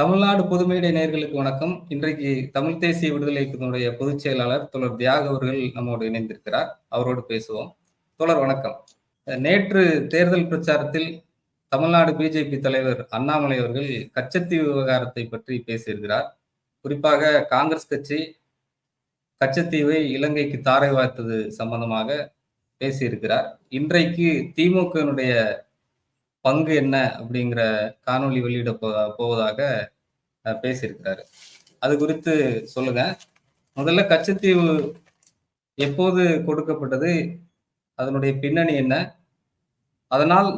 தமிழ்நாடு பொதுமேடை நேர்களுக்கு வணக்கம். இன்றைக்கு தமிழ் தேசிய விடுதலை இயக்கத்தினுடைய பொதுச் செயலாளர் தொடர் தியாக அவர்கள் நம்மோடு இணைந்திருக்கிறார். அவரோடு பேசுவோம். தொடர் வணக்கம். நேற்று தேர்தல் பிரச்சாரத்தில் தமிழ்நாடு பிஜேபி தலைவர் அண்ணாமலை அவர்கள் கச்சத்தீவு விவகாரத்தை பற்றி பேசியிருக்கிறார். குறிப்பாக காங்கிரஸ் கட்சி கச்சத்தீவை இலங்கைக்கு தாரை வாய்த்தது சம்பந்தமாக பேசியிருக்கிறார். இன்றைக்கு திமுகனுடைய பங்கு என்ன அப்படிங்கிற காணொளி வெளியிட போ போவதாக பேசியிருக்கிறாரு. அது குறித்து சொல்லுங்க. முதல்ல கச்சத்தீவு எப்போது கொடுக்கப்பட்டது? அதனுடைய பின்னணி என்ன? அதனால்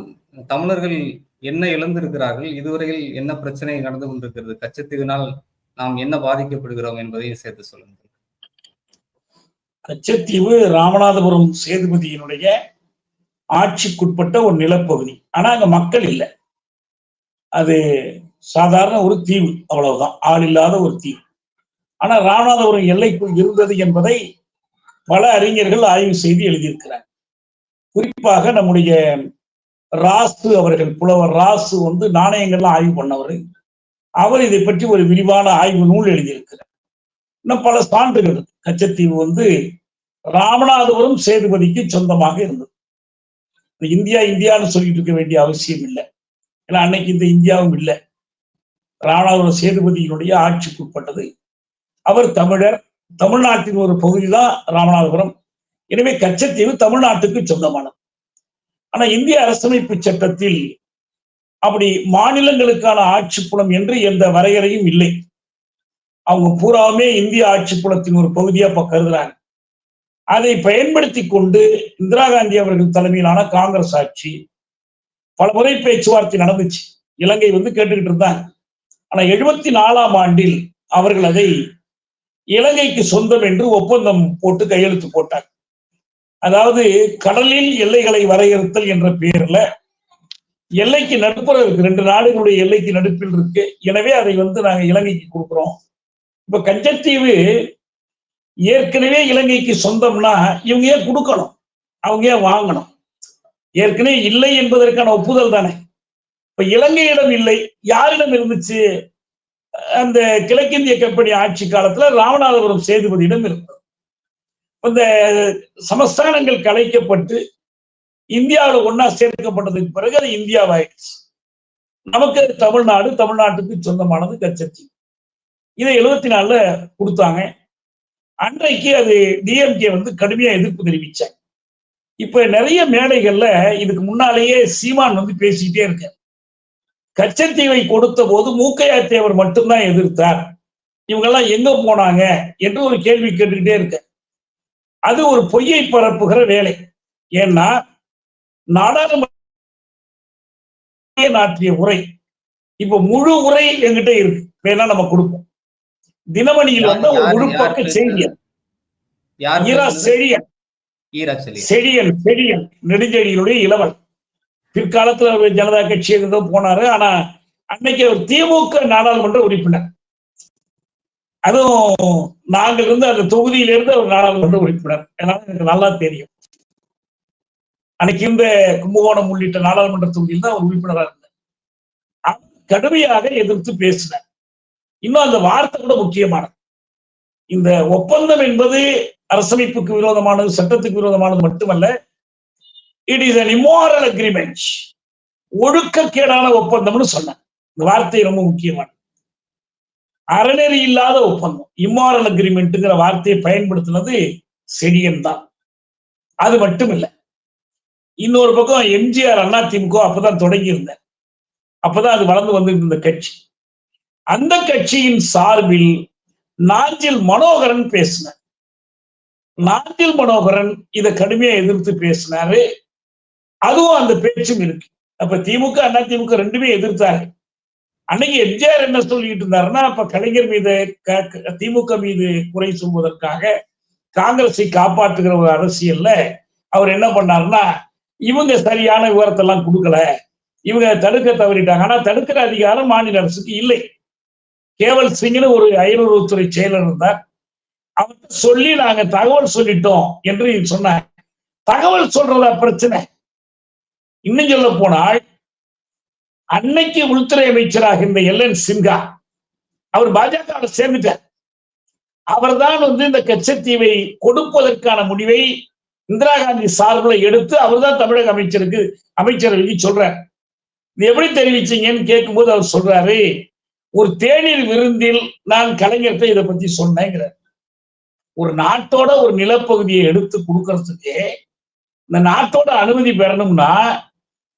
தமிழர்கள் என்ன இழந்திருக்கிறார்கள்? இதுவரையில் என்ன பிரச்சனை நடந்து கொண்டிருக்கிறது? கச்சத்தீவினால் நாம் என்ன பாதிக்கப்படுகிறோம் என்பதையும் சேர்த்து சொல்லுங்கள். கச்சத்தீவு ராமநாதபுரம் சேதுபதியினுடைய ஆட்சிக்குட்பட்ட ஒரு நிலப்பகுதி. ஆனா அங்க மக்கள் இல்லை. அது சாதாரண ஒரு தீவு அவ்வளவுதான். ஆள் இல்லாத ஒரு தீவு. ஆனா ராமநாதபுரம் எல்லைக்குள் இருந்தது என்பதை பல அறிஞர்கள் ஆய்வு செய்து எழுதியிருக்கிறார் குறிப்பாக நம்முடைய ராசு அவர்கள் புலவர் ராசு வந்து நாணயங்கள்லாம் ஆய்வு பண்ணவர். அவர் இதை பற்றி ஒரு விரிவான ஆய்வு நூல் எழுதியிருக்கிறார். இன்னும் பல சான்றுகள் கச்சத்தீவு வந்து ராமநாதபுரம் சேதுபதிக்கு சொந்தமாக இருந்தது. இந்தியா இந்தியான்னு சொல்லிட்டு இருக்க வேண்டிய அவசியம் இல்லை. ஏன்னா அன்னைக்கு இந்த இந்தியாவும் இல்லை. ராமநாதபுரம் சேதுபதியினுடைய ஆட்சிக்கு உட்பட்டது. அவர் தமிழர் தமிழ்நாட்டின் ஒரு பகுதி தான் ராமநாதபுரம். எனவே கச்சத்தீவு தமிழ்நாட்டுக்கு சொந்தமானது. ஆனா இந்திய அரசமைப்பு சட்டத்தில் அப்படி மாநிலங்களுக்கான ஆட்சி புலம் என்று எந்த வரையறையும் இல்லை. அவங்க பூராவுமே இந்திய ஆட்சி புலத்தின் ஒரு பகுதியா கருதுறாங்க. அதை பயன்படுத்தி கொண்டு இந்திரா காந்தி அவர்கள் தலைமையிலான காங்கிரஸ் ஆட்சி பல முறை பேச்சுவார்த்தை நடந்துச்சு. இலங்கை வந்து கேட்டுக்கிட்டு இருந்தாங்க. ஆனா எழுபத்தி நாலாம் ஆண்டில் அவர்கள் அதை இலங்கைக்கு சொந்தம் என்று ஒப்பந்தம் போட்டு கையெழுத்து போட்டாங்க. அதாவது கடலில் எல்லைகளை வரையறுத்தல் என்ற பெயர்ல எல்லைக்கு நடுப்புற இருக்கு. ரெண்டு நாடுகளுடைய எல்லைக்கு நடுப்பில் இருக்கு. எனவே அதை வந்து நாங்க இலங்கைக்கு கொடுக்குறோம். இப்ப கஞ்சத்தீவு ஏற்கனவே இலங்கைக்கு சொந்தம்னா இவங்க ஏன் கொடுக்கணும்? அவங்க ஏன் வாங்கணும்? ஏற்கனவே இல்லை என்பதற்கான ஒப்புதல் தானே. இப்ப இலங்கையிடம் இல்லை யாரிடம் இருந்துச்சு? அந்த கிழக்கிந்திய கம்பெனி ஆட்சி காலத்துல ராமநாதபுரம் சேதுபதியிடம் இருந்தது. இந்த சமஸ்தானங்கள் கலைக்கப்பட்டு இந்தியாவில் ஒன்னா சேர்க்கப்பட்டதுக்கு பிறகு அது இந்தியாவாயிடுச்சு. நமக்கு தமிழ்நாடு தமிழ்நாட்டுக்கு சொந்தமானது கச்சத்தீவு. இதை எழுபத்தி நாலுல கொடுத்தாங்க. அன்றைக்கு அது டிஎம்கே வந்து கடுமையா எதிர்ப்பு தெரிவிச்சாங்க. இப்ப நிறைய மேடைகள்ல இதுக்கு முன்னாலேயே சீமான் வந்து பேசிக்கிட்டே இருக்கார். கச்சத்தீவை கொடுத்த போது மூக்கையா தேவர் மட்டும்தான் எதிர்த்தார். இவங்கெல்லாம் எங்க போனாங்க என்று ஒரு கேள்வி கேட்டுக்கிட்டே இருக்க அது ஒரு பொய்யை பரப்புகிற வேலை. ஏன்னா நாடாளுமன்ற நாட்டிய உரை. இப்ப முழு உரை எங்கிட்ட இருக்கு. வேணா நம்ம கொடுப்போம். தினமணியில் வந்த ஒரு முழு பக்க செய்தி செழியன். செழியன். செழியன் நெடுஞ்செழியனுடைய இளவல். பிற்காலத்துல ஜனதா கட்சி இருந்தோ போனாரு. ஆனா அன்னைக்கு அவர் திமுக நாடாளுமன்ற உறுப்பினர். அதுவும் நாங்கள் இருந்து அந்த தொகுதியிலிருந்து அவர் நாடாளுமன்ற உறுப்பினர். என்னால எனக்கு நல்லா தெரியும். அன்னைக்கு இந்த கும்பகோணம் உள்ளிட்ட நாடாளுமன்ற தொகுதியில் தான் அவர் உறுப்பினராக இருந்தார். கடுமையாக எதிர்த்து பேசினார். இன்னும் அந்த வார்த்தை கூட முக்கியமானது. இந்த ஒப்பந்தம் என்பது அரசமைப்புக்கு விரோதமானது சட்டத்துக்கு விரோதமானது மட்டுமல்ல it is an immoral agreement ஒழுக்கக்கேடான ஒப்பந்தம்னு சொன்னாங்க இந்த வார்த்தை ரொம்ப முக்கியமானது. அறநெறி இல்லாத ஒப்பந்தம். இம்மாரல் அக்ரிமெண்ட்டுங்கிற வார்த்தையை பயன்படுத்தினது செடியன் தான். அது மட்டும் இல்லை இன்னொரு பக்கம் எம்ஜிஆர் அண்ணா திமுக அப்பதான் தொடங்கி இருந்தேன் அப்பதான் அது வளர்ந்து வந்துட்டு இருந்த கட்சி. அந்த கட்சியின் சார்பில் நாஞ்சில் மனோகரன் பேசினார். நாஞ்சில் மனோகரன் இதை கடுமையா எதிர்த்து பேசினாரு. அதுவும் அந்த பேச்சும் இருக்கு. அப்ப திமுக அண்ணா திமுக ரெண்டுமே எதிர்த்தாரு அன்னைக்கு எம்ஜிஆர் என்ன சொல்லிட்டு இருந்தாருன்னா அப்ப கலைஞர் மீது திமுக மீது குறை சொல்வதற்காக காங்கிரஸை காப்பாற்றுகிற ஒரு அரசியல்ல அவர் என்ன பண்ணாருன்னா இவங்க சரியான விவரத்தை எல்லாம் கொடுக்கல. இவங்க தடுக்க தவறிட்டாங்க. ஆனா தடுக்கிற அதிகாரம் மாநில அரசுக்கு இல்லை. கேவல் சிங்னு ஒரு அயலுறவுத்துறை செயலர் இருந்தார். அவர்கிட்ட சொல்லி நாங்க தகவல் சொல்லிட்டோம் என்று சொன்னார். தகவல் சொல்றத பிரச்சனை? இன்னும் சொல்ல போனால் அன்னைக்கு உள்துறை அமைச்சராக இருந்த எல் என் சின்ஹா அவர் பாஜக சேர்ந்துட்டார். அவர்தான் வந்து இந்த கச்சத்தீவை கொடுப்பதற்கான முடிவை இந்திரா காந்தி சார்பில் எடுத்து அவர் தான் தமிழக அமைச்சருக்கு அமைச்சர்களுக்கு சொல்றார். இது எப்படி தெரிவிச்சீங்கன்னு கேட்கும்போது அவர் சொல்றாரு ஒரு தேநீர் விருந்தில் நான் கலைஞர்கிட்ட இதை பத்தி சொன்னேங்கிற ஒரு நாட்டோட ஒரு நிலப்பகுதியை எடுத்து கொடுக்கறதுக்கு இந்த நாட்டோட அனுமதி பெறணும்னா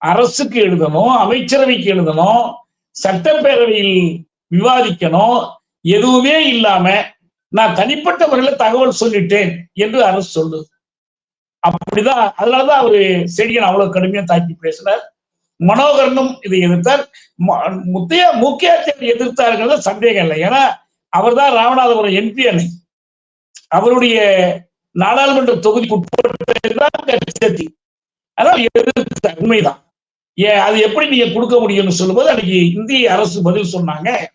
அரசுக்கு எழுதணும் அமைச்சரவைக்கு எழுதணும் சட்டப்பேரவையில் விவாதிக்கணும் எதுவுமே இல்லாம நான் தனிப்பட்ட முறையில தகவல் சொல்லிட்டேன் என்று அரசு சொல்லுது. அப்படிதான் அதனாலதான் அவரு செடியன் அவ்வளவு கடுமையா தாக்கி பேசுறார் மனோகரனும் இதை எதிர்த்தார். ம- முத்தையா முக்கியத்தை எதிர்த்தார்கள் சந்தேகம் இல்லை. ஏன்னா அவர்தான் ராமநாதபுரம் எம்பி அணை. அவருடைய நாடாளுமன்ற தொகுதிக்கு உட்பட்டதுதான் கட்சி அதான் எதிர்த்தார் உண்மைதான். ஏன் அது எப்படி நீங்க கொடுக்க முடியும்னு சொல்லும்போது அன்னைக்கு இந்திய அரசு பதில் சொன்னாங்க.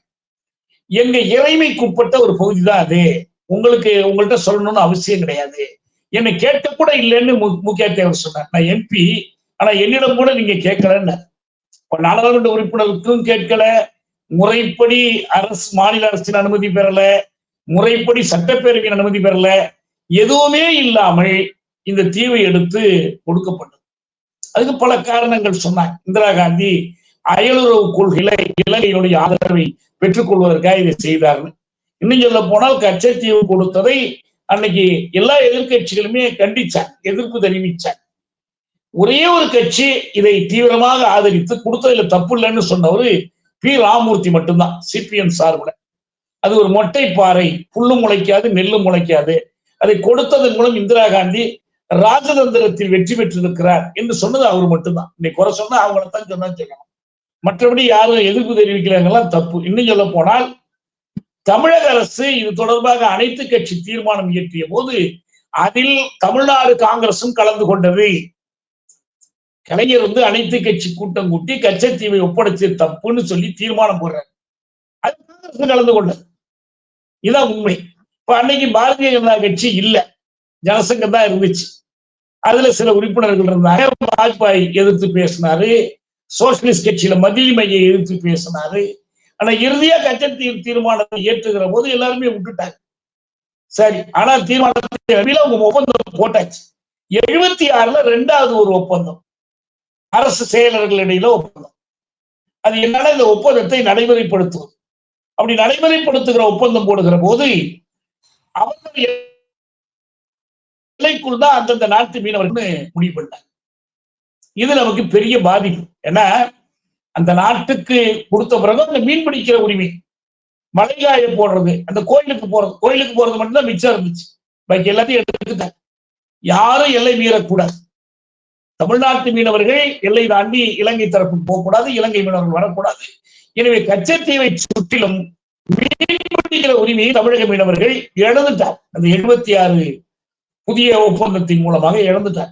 எங்க இறைமைக்குட்பட்ட ஒரு பகுதி தான் அது. உங்களுக்கு உங்கள்கிட்ட சொல்லணும்னு அவசியம் கிடையாது. என்னை கேட்க கூட இல்லைன்னு மு- முக்கிய தேவர் சொன்னார். நான் எம்பி ஆனா என்னிடம் கூட நீங்க கேட்கலன்னு. நாடாளுமன்ற உறுப்பினருக்கும் கேட்கல. முறைப்படி அரசு மாநில அரசின் அனுமதி பெறல. முறைப்படி சட்டப்பேரவையின் அனுமதி பெறல. எதுவுமே இல்லாமல் இந்த தீவை எடுத்து கொடுக்கப்பட்டது அதுக்கு பல காரணங்கள் சொன்னாங்க. இந்திரா காந்தி அயலுறவு கொள்கையில இலங்கையினுடைய ஆதரவை பெற்றுக்கொள்வதற்காக இதை செய்தார்கள். இன்னும் சொல்ல போனால் கச்சத்தீவு கொடுத்ததை அன்னைக்கு எல்லா எதிர்க்கட்சிகளுமே கண்டிச்சாங்க எதிர்ப்பு தெரிவிச்சாங்க. ஒரே ஒரு கட்சி இதை தீவிரமாக ஆதரித்து கொடுத்ததுல தப்பு இல்லைன்னு சொன்னவர் பி. ராமூர்த்தி மட்டும்தான் சிபிஎம் சார்பில். அது ஒரு மொட்டை பாறை புல்லும் முளைக்காது நெல்லும் முளைக்காது. அதை கொடுத்ததன் மூலம் இந்திரா காந்தி ராஜதந்திரத்தில் வெற்றி பெற்றிருக்கிறார் என்று சொன்னது அவர் மட்டும்தான். இன்னைக்கு குறை சொன்னா அவங்களத்தான் சொன்னா சொல்லணும் மற்றபடி யாரும் எதிர்ப்பு தெரிவிக்கிறாங்கலாம் தப்பு. இன்னும் சொல்ல போனால் தமிழக அரசு இது தொடர்பாக அனைத்து கட்சி தீர்மானம் இயற்றிய போது அதில் தமிழ்நாடு காங்கிரசும் கலந்து கொண்டது. கலைஞர் வந்து அனைத்து கட்சி கூட்டம் கூட்டி கச்சத்தீவை ஒப்படைச்சு தப்புன்னு சொல்லி தீர்மானம் போடுறாரு. அது காங்கிரஸ் கலந்து கொண்டது. இதான் உண்மை. இப்ப அன்னைக்கு பாரதிய ஜனதா கட்சி இல்ல. ஜனசங்கம் தான் இருந்துச்சு. அதுல சில உறுப்பினர்கள் இருந்தாங்க. வாஜ்பாய் எதிர்த்து பேசினாரு. சோசியலிஸ்ட் கட்சியில மதியமையை எதிர்த்து பேசினாரு. ஆனா இறுதியா கச்சத்தீவு தீர்மானத்தை ஏற்றுகிற போது எல்லாருமே விட்டுட்டாங்க. சரி ஆனா தீர்மானத்தை அவங்க உங்க ஒப்பந்தம் போட்டாச்சு. எழுபத்தி ஆறுல ரெண்டாவது ஒரு ஒப்பந்தம். அரசு செயலர்களிடையில ஒப்பந்தம். அது என்னன்னா இந்த ஒப்பந்தத்தை நடைமுறைப்படுத்துவது. அப்படி நடைமுறைப்படுத்துகிற ஒப்பந்தம் போடுகிற போது அவர்கள் எல்லைக்குள் தான் அந்தந்த நாட்டு மீனவர்கள் முடிவு பண்ணாங்க இது நமக்கு பெரிய பாதிப்பு. ஏன்னா அந்த நாட்டுக்கு கொடுத்த பிறகு அந்த மீன் பிடிக்கிற உரிமை மலைகாய போடுறது அந்த கோயிலுக்கு போறது கோயிலுக்கு போறது மட்டும்தான் மிச்சம் இருந்துச்சு. பாக்கி எல்லாத்தையும் எடுத்துட்டாங்க யாரும் எல்லை மீறக்கூடாது. தமிழ்நாட்டு மீனவர்கள் எல்லை தாண்டி இலங்கை தரப்புக்கு போகக்கூடாது இலங்கை மீனவர்கள் வரக்கூடாது. எனவே கச்சத்தீவை சுற்றிலும் மீன்பிடிக்கிற உரிமையை தமிழக மீனவர்கள் இழந்துட்டார். அந்த எழுபத்தி ஆறு புதிய ஒப்பந்தத்தின் மூலமாக இழந்துட்டார்.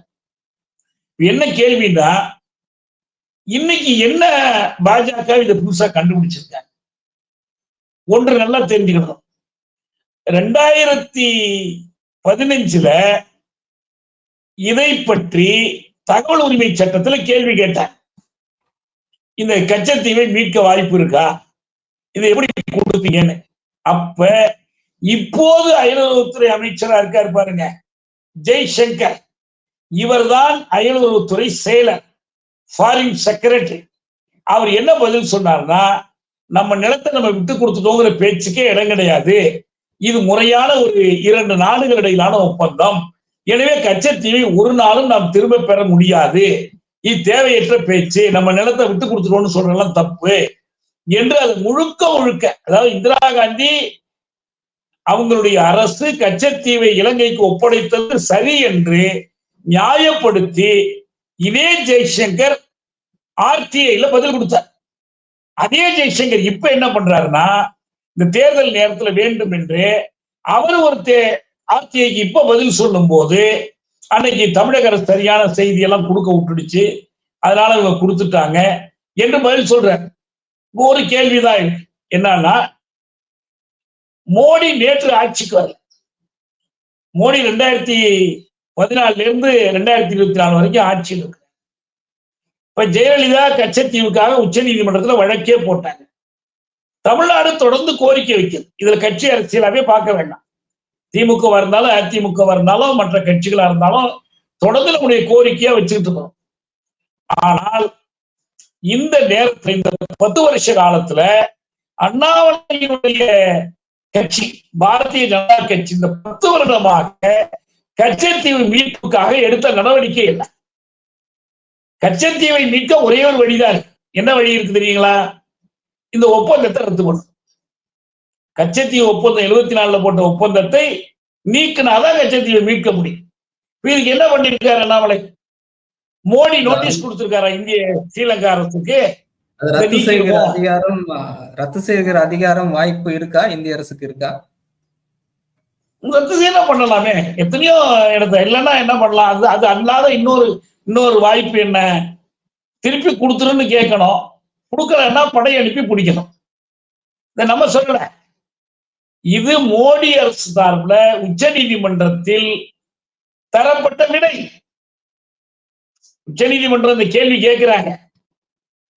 என்ன கேள்வின்னா இன்னைக்கு என்ன பாஜக இதை புதுசா கண்டுபிடிச்சிருக்காங்க? ஒன்று நல்லா தெரிஞ்சுக்கணும். ரெண்டாயிரத்தி பதினஞ்சுல இதை பற்றி தகவல் உரிமை சட்டத்துல கேள்வி கேட்டாங்க இந்த கச்சத்தீவை மீட்க வாய்ப்பு இருக்கா? இதை எப்படி கொடுத்தீங்கன்னு அப்ப இப்போது அயலுறவுத்துறை அமைச்சரா இருக்காரு பாருங்க ஜெய்சங்கர். இவர்தான் அயலுறவுத்துறை செயலர் ஃபாரின் செக்ரட்டரி அவர் என்ன பதில் சொன்னார்னா நம்ம நிலத்தை நம்ம விட்டு கொடுத்துட்டோங்கிற பேச்சுக்கே இடம் கிடையாது. இது முறையான ஒரு இரண்டு நாடுகள் இடையிலான ஒப்பந்தம். எனவே கச்சத்தீவை ஒரு நாளும் நாம் திரும்ப பெற முடியாது. இது தேவையற்ற பேச்சு நம்ம நிலத்தை விட்டு கொடுத்துட்டோம்னு சொல்றதெல்லாம் தப்பு என்று அது முழுக்க முழுக்க அதாவது இந்திரா காந்தி அவங்களுடைய அரசு கச்சத்தீவை இலங்கைக்கு ஒப்படைத்தது சரி என்று நியாயப்படுத்தி இதே ஜெய்சங்கர் ஆர்டிஐல பதில் கொடுத்தார். அதே ஜெய்சங்கர் இப்ப என்ன பண்றாருன்னா இந்த தேர்தல் நேரத்துல வேண்டும் என்று அவர் ஒரு தே ஆர்டிஐக்கு இப்ப பதில் சொல்லும் போது அன்னைக்கு தமிழக அரசு சரியான செய்தி எல்லாம் கொடுக்க விட்டுடுச்சு. அதனால இவங்க கொடுத்துட்டாங்க. என்று பதில் சொல்றேன் ஒரு கேள்விதான் இருக்கு. என்னன்னா மோடி நேற்று ஆட்சிக்கு வரல மோடி ரெண்டாயிரத்தி பதினாலுல இருந்து ரெண்டாயிரத்தி இருபத்தி நாலு வரைக்கும் ஆட்சியில் இருக்கு இப்ப ஜெயலலிதா கச்சத்தீவுக்காக உச்ச நீதிமன்றத்துல வழக்கே போட்டாங்க. தமிழ்நாடு தொடர்ந்து கோரிக்கை வைக்கிறது இதுல கட்சி அரசியலாவே பார்க்க வேண்டாம். திமுக இருந்தாலும் அதிமுக இருந்தாலும் மற்ற கட்சிகளா இருந்தாலும் தொடர்ந்து நம்முடைய கோரிக்கையா வச்சுக்கிட்டு இருக்கோம். ஆனால் இந்த நேரத்தில் இந்த பத்து வருஷ காலத்துல அண்ணாமலையினுடைய கட்சி பாரதிய ஜனதா கட்சி இந்த பத்து வருடமாக கச்சத்தீவு மீட்புக்காக எடுத்த நடவடிக்கை இல்லை கச்சத்தீவை மீட்க ஒரே ஒரு வழிதான். இருக்கு. என்ன வழி இருக்கு தெரியுங்களா? இந்த ஒப்பந்தத்தை ரத்து பண்ணும் கச்சத்தீவு ஒப்பந்தம் எழுபத்தி நாலுல போட்ட ஒப்பந்தத்தை நீக்கினாதான் கச்சத்தீவை மீட்க முடியும். இதுக்கு என்ன பண்ணிருக்காரு அண்ணாமலை? மோடி நோட்டீஸ் கொடுத்திருக்காரா இந்திய ஸ்ரீலங்கா அரசுக்கு? ரத்து. செய்கிற அதிகாரம் ரத்து செய்கிற அதிகாரம் வாய்ப்பு இருக்கா? இந்திய அரசுக்கு இருக்கா? ரத்து செய்ய பண்ணலாமே. எத்தனையோ இடத்த இல்லைன்னா என்ன பண்ணலாம்? அது அது அல்லாத இன்னொரு இன்னொரு வாய்ப்பு என்ன? திருப்பி கொடுத்துருன்னு கேட்கணும். கொடுக்கலன்னா படை அனுப்பி பிடிக்கணும். இதை நம்ம சொல்லல. இது மோடி அரசு சார்பில் உச்ச நீதிமன்றத்தில் தரப்பட்ட விடை. உச்ச நீதிமன்றம் இந்த கேள்வி கேட்கிறாங்க.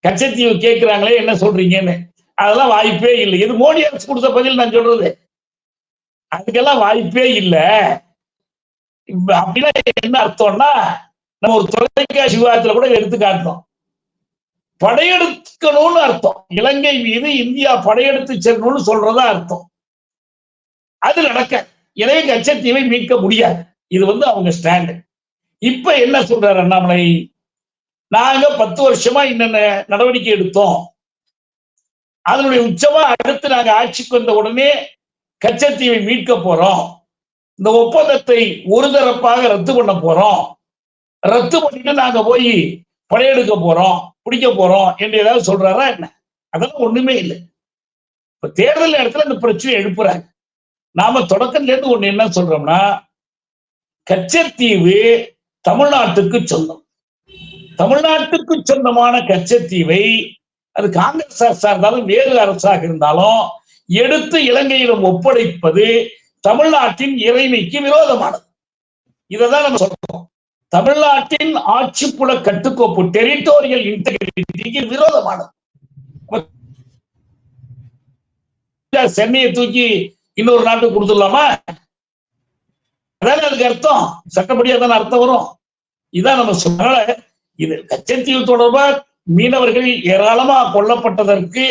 கச்சத்தீவு கேட்கிறாங்களே என்ன சொல்றீங்கன்னு. அதெல்லாம் வாய்ப்பே இல்லை. இது மோடி அரசு கொடுத்த பதில் நான் சொல்றது? அதுக்கெல்லாம் வாய்ப்பே இல்ல. அப்படின்னா என்ன அர்த்தம்னா நம்ம ஒரு தொலைக்காட்சி விவாதத்துல கூட எடுத்து காட்டணும். படையெடுக்கணும்னு அர்த்தம். இலங்கை மீது இந்தியா படையெடுத்து செல்லணும்னு சொல்றதா அர்த்தம். அது நடக்க. இளைய கச்சத்தீவை மீட்க முடியாது. இது வந்து அவங்க ஸ்டாண்டு இப்ப என்ன சொல்றாரு அண்ணாமலை? நாங்க பத்து வருஷமா என்னென்ன நடவடிக்கை எடுத்தோம். அதனுடைய உச்சமா அடுத்து நாங்க ஆட்சிக்கு வந்த உடனே கச்சத்தீவை மீட்க போறோம். இந்த ஒப்பந்தத்தை ஒரு தரப்பாக ரத்து பண்ண போறோம். ரத்து பண்ணிட்டு நாங்க போய் படையெடுக்க போறோம் பிடிக்க போறோம் என்று ஏதாவது சொல்றாரா என்ன? அதெல்லாம் ஒண்ணுமே இல்லை. இப்ப தேர்தல் இடத்துல அந்த பிரச்சனை எழுப்புறாங்க. நாம தொடக்கத்துல இருந்து ஒண்ணு என்ன சொல்றோம்னா கச்சத்தீவு தமிழ்நாட்டுக்கு சொந்தம். தமிழ்நாட்டுக்கு சொந்தமான கச்சத்தீவை அது காங்கிரஸ் அரசா இருந்தாலும் வேறு அரசாக இருந்தாலும் எடுத்து இலங்கையிடம் ஒப்படைப்பது தமிழ்நாட்டின் இறைமைக்கு விரோதமானது. இதைதான் நம்ம சொல்றோம். தமிழ்நாட்டின் ஆட்சிப்புல கட்டுக்கோப்பு டெரிட்டோரியல் இன்டெகிரிட்டிக்கு விரோதமானது. சென்னையை தூக்கி இன்னொரு நாட்டுக்கு கொடுத்துடலாமா? அதான அதுக்கு அர்த்தம். சட்டப்படி தானே அர்த்தம் வரும். இதான் நம்ம சொன்னால இது கச்சத்தீவு தொடர்பா மீனவர்கள் ஏராளமா கொல்லப்பட்டதற்கு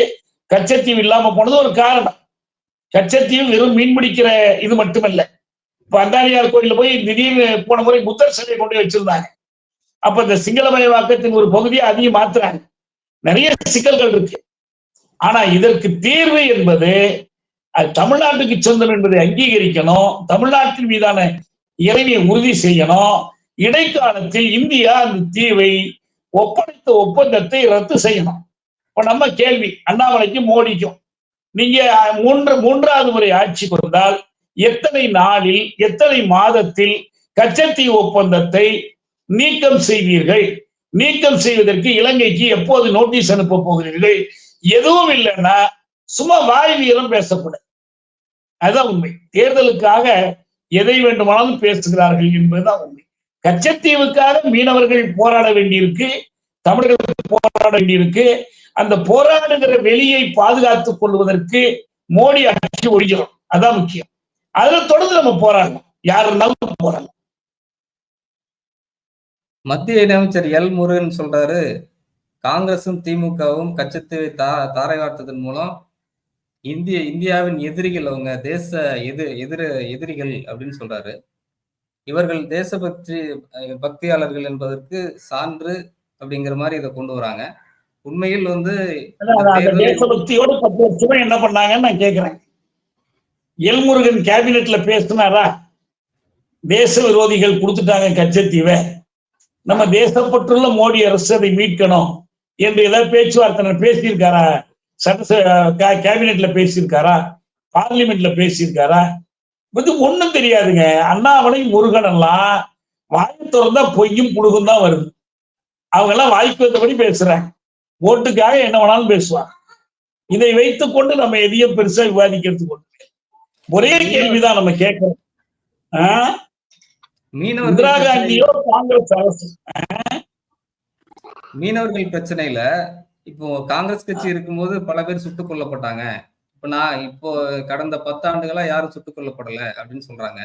கச்சத்தீவு இல்லாம போனது ஒரு காரணம். கச்சத்தீவு வெறும் மீன் பிடிக்கிற இது மட்டுமல்ல. இப்ப அந்தானியார் கோயில்ல போய் திடீர்னு போன முறை புத்தர் சிலையை கொண்டு போய் வச்சிருந்தாங்க. அப்ப இந்த சிங்களமயவாக்கத்தின் ஒரு பகுதியை அதிகம் மாத்துறாங்க. நிறைய சிக்கல்கள் இருக்கு. ஆனா இதற்கு தீர்வு என்பது தமிழ்நாட்டுக்கு சொந்தம் என்பதை அங்கீகரிக்கணும். தமிழ்நாட்டின் மீதான இறைமையை உறுதி செய்யணும். இடைக்காலத்தில் இந்தியா அந்த தீவை ஒப்படைத்த ஒப்பந்தத்தை ரத்து செய்யணும். இப்ப நம்ம கேள்வி அண்ணாமலைக்கும் மோடிக்கும். நீங்க மூன்று மூன்றாவது முறை ஆட்சி கொண்டால் எத்தனை நாளில் எத்தனை மாதத்தில் கச்சத்தீவு ஒப்பந்தத்தை நீக்கம் செய்வீர்கள்? நீக்கம் செய்வதற்கு இலங்கைக்கு எப்போது நோட்டீஸ் அனுப்ப போகிறீர்கள்? எதுவும் இல்லைன்னா சும்மா வாய் வீரம் பேசக்கூடாது. அதுதான் உண்மை. தேர்தலுக்காக எதை வேண்டுமானாலும் பேசுகிறார்கள் என்பதுதான் உண்மை. கச்சத்தீவுக்காக மீனவர்கள் போராட வேண்டியிருக்கு தமிழர்கள் போராட வேண்டியிருக்கு. அந்த போராடுகிற வெளியை பாதுகாத்துக் கொள்வதற்கு மோடி ஆட்சி ஒழிக்கிறோம் அதான் முக்கியம். அதுல தொடர்ந்து நம்ம போராடணும். யார் இருந்தாலும் போராடணும். மத்திய இணையமைச்சர் எல் முருகன் சொல்றாரு காங்கிரசும் திமுகவும் கச்சத்தீவை தா தாரை வார்த்ததன் மூலம் இந்திய இந்தியாவின் எதிரிகள் அவங்க தேச எது எதிர எதிரிகள் அப்படின்னு சொல்றாரு. இவர்கள் தேசபக்தி பக்தியாளர்கள் என்பதற்கு சான்று அப்படிங்கிற மாதிரி இதை கொண்டு வராங்க. உண்மையில் வந்து தேசபக்தியோட பத்து வருஷமா என்ன பண்ணாங்கன்னு நான் கேட்கிறேன் எல்முருகன் கேபினெட்ல பேசினாரா? தேச விரோதிகள் கொடுத்துட்டாங்க கச்சத்தீவை. நம்ம தேசப்பற்றுள்ள மோடி அரசு அதை மீட்கணும் என்று ஏதாவது பேச்சுவார்த்தை பேசியிருக்காரா? சட்ட கேபினெட்ல பேசியிருக்காரா? பார்லிமெண்ட்ல பேசியிருக்காரா? இது ஒண்ணும் தெரியாதுங்க. அண்ணாமலை முருகன் எல்லாம் வாய் திறந்தா பொய்யும் புழுகும் தான் வருது. அவங்க எல்லாம் வாய்க்கு வந்தபடி பேசுறாங்க. ஓட்டுக்காக என்ன வேணாலும் பேசுவாங்க. இதை வைத்துக் கொண்டு நம்ம எதையும் பெருசா விவாதிக்கிறதுக்கு ஒண்ணு இல்லை. ஒரே கேள்விதான் நம்ம கேட்கிறோம். இந்திரா காந்தியோ காங்கிரஸ் அரசு? மீனவர்கள் பிரச்சனையில இப்போ காங்கிரஸ் கட்சி இருக்கும்போது பல பேர் சுட்டுக் கொல்லப்பட்டாங்க. இப்ப நான் இப்போ கடந்த பத்தாண்டுகளா யாரும் சுட்டுக் கொல்லப்படல அப்படின்னு சொல்றாங்க.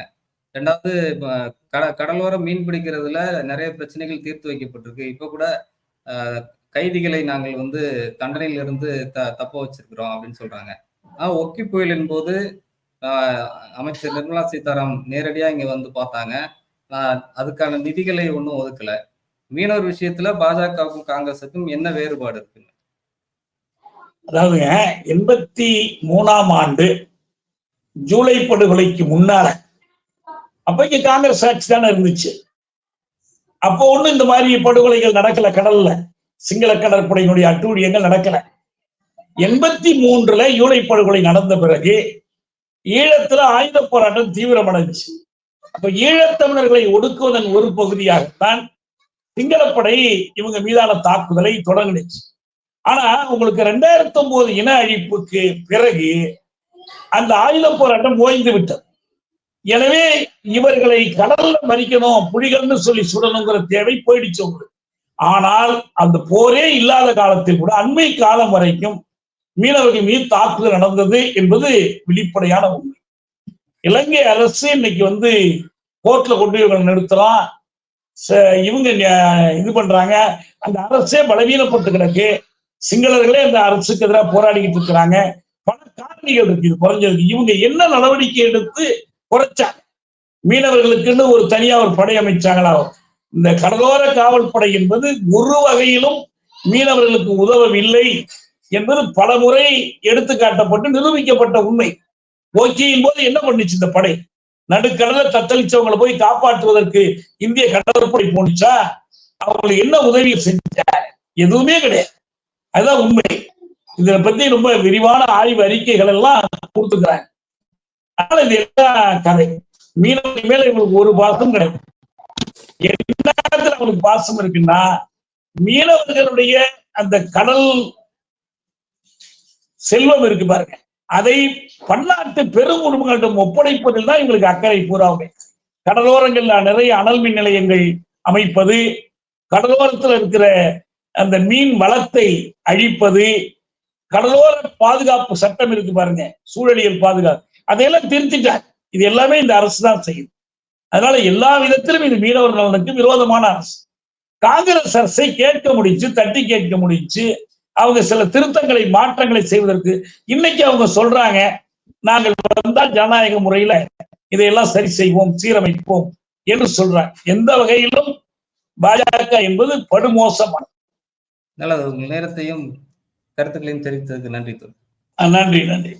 ரெண்டாவது இப்ப கட கடலோரம் மீன் பிடிக்கிறதுல நிறைய பிரச்சனைகள் தீர்த்து வைக்கப்பட்டிருக்கு. இப்ப கூட கைதிகளை நாங்கள் வந்து தண்டனையில இருந்து த தப்ப வச்சிருக்கிறோம் அப்படின்னு சொல்றாங்க. ஆனா ஒக்கி புயலின் போது அமைச்சர் நிர்மலா சீதாராமன் நேரடியா இங்க வந்து பார்த்தாங்க. அதுக்கான நிதிகளை ஒன்றும் ஒதுக்கல. மீனவர் விஷயத்துல பாஜகவுக்கும் காங்கிரஸுக்கும் என்ன வேறுபாடு இருக்கு அதாவதுங்க எண்பத்தி மூணாம் ஆண்டு ஜூலை படுகொலைக்கு முன்னால அப்ப இங்க காங்கிரஸ் ஆட்சி தானே இருந்துச்சு. அப்போ ஒண்ணும் இந்த மாதிரி படுகொலைகள் நடக்கல கடல்ல. சிங்கள கடற்படையினுடைய அட்டூழியங்கள் நடக்கல. எண்பத்தி மூன்றுல யூலை படுகொலை நடந்த பிறகு ஈழத்துல ஆயுத போராட்டம் தீவிரமடைஞ்சு அப்ப ஈழத்தமிழர்களை ஒடுக்குவதன் ஒரு பகுதியாகத்தான் சிங்களப்படை இவங்க மீதான தாக்குதலை தொடங்கினுச்சு. ஆனா உங்களுக்கு ரெண்டாயிரத்தி ஒன்பது இன அழிப்புக்கு பிறகு அந்த ஆயுத போராட்டம் ஓய்ந்து விட்டது. எனவே இவர்களை கடல்ல மறிக்கணும் புலிகள்னு சொல்லி சுடணுங்கிற தேவை போயிடுச்சு உங்களுக்கு. ஆனால் அந்த போரே இல்லாத காலத்தில் கூட அண்மை காலம் வரைக்கும் மீனவர்கள் மீது தாக்குதல் நடந்தது என்பது வெளிப்படையான உண்மை. இலங்கை அரசு இன்னைக்கு வந்து கோர்ட்ல கொண்டு இவங்களை நிறுத்தலாம். ச- இவங்க இது பண்றாங்க. அந்த அரசே பலவீனப்பட்டு கிடக்கு. சிங்களர்களே அந்த அரசுக்கு எதிராக போராடிக்கிட்டு இருக்கிறாங்க. பல காரணிகள் இருக்கு. இது குறைஞ்சதுக்கு. இவங்க என்ன நடவடிக்கை எடுத்து குறைச்சாங்க? மீனவர்களுக்குன்னு ஒரு தனியா ஒரு படை அமைச்சாங்களா? இந்த கடலோர காவல் படை என்பது ஒரு வகையிலும் மீனவர்களுக்கு உதவவில்லை என்பது பல முறை எடுத்து காட்டப்பட்டு நிரூபிக்கப்பட்ட உண்மை. ஓகேயின் போது என்ன பண்ணுச்சு இந்த படை? நடுக்கடல தத்தளிச்சவங்களை போய் காப்பாற்றுவதற்கு இந்திய கடற்படை போனுச்சா? அவங்களுக்கு என்ன உதவி செஞ்சா எதுவுமே கிடையாது. அதுதான் உண்மை. இதை பத்தி ரொம்ப விரிவான ஆய்வு அறிக்கைகள் எல்லாம் கொடுத்துக்கிறாங்க அதனால இது எல்லாம் கதை. மீனவர்கள் மேல இவங்களுக்கு ஒரு பாசம் கிடையாது. என்ன இடத்துல அவங்களுக்கு பாசம் இருக்குன்னா மீனவர்களுடைய அந்த கடல் செல்வம் இருக்கு பாருங்க. அதை பன்னாட்டு பெருங்குடும்பங்களிடம் ஒப்படைப்பதில் தான் இவங்களுக்கு அக்கறை பூராவுமே. கடலோரங்கள்ல நிறைய அனல் மின் நிலையங்கள் அமைப்பது கடலோரத்துல இருக்கிற அந்த மீன் வளத்தை அழிப்பது கடலோர பாதுகாப்பு சட்டம் இருக்கு பாருங்க சூழலியல் பாதுகாப்பு. அதையெல்லாம் திருத்திட்டாங்க இது எல்லாமே இந்த அரசு தான் செய்யுது. அதனால எல்லா விதத்திலும் இது மீனவர் நலனுக்கு விரோதமான அரசு. காங்கிரஸ் அரசை கேட்க முடிச்சு தட்டி கேட்க முடிச்சு அவங்க சில திருத்தங்களை மாற்றங்களை செய்வதற்கு இன்னைக்கு அவங்க சொல்றாங்க நாங்கள் வந்தால் ஜனநாயக முறையில இதையெல்லாம் சரி செய்வோம் சீரமைப்போம் என்று சொல்றாங்க. எந்த வகையிலும் பாஜக என்பது படுமோசமான நல்லது. உங்கள் நேரத்தையும் கருத்துக்களையும் தெரிவித்ததுக்கு நன்றி நன்றி நன்றி.